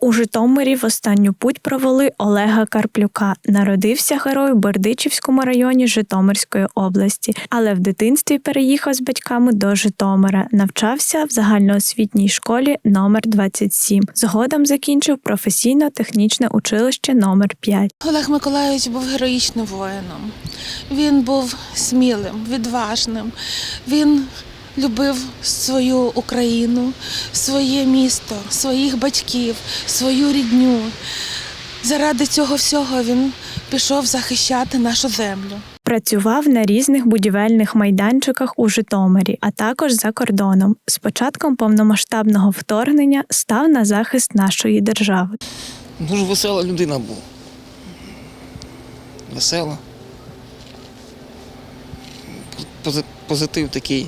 У Житомирі в останню путь провели Олега Карплюка. Народився герой в Бердичівському районі Житомирської області, але в дитинстві переїхав з батьками до Житомира. Навчався в загальноосвітній школі номер 27. Згодом закінчив професійно-технічне училище номер 5. Олег Миколайович був героїчним воїном. Він був смілим, відважним. Він любив свою Україну, своє місто, своїх батьків, свою рідню. Заради цього всього він пішов захищати нашу землю. Працював на різних будівельних майданчиках у Житомирі, а також за кордоном. З початком повномасштабного вторгнення став на захист нашої держави. Дуже весела людина був. Весела. Позитив такий.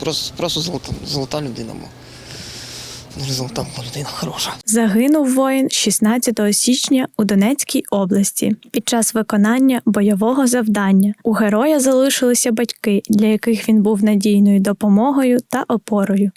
Просто, просто золота, золота людина була. Золота людина, хороша. Загинув воїн 16 січня у Донецькій області під час виконання бойового завдання. У героя залишилися батьки, для яких він був надійною допомогою та опорою.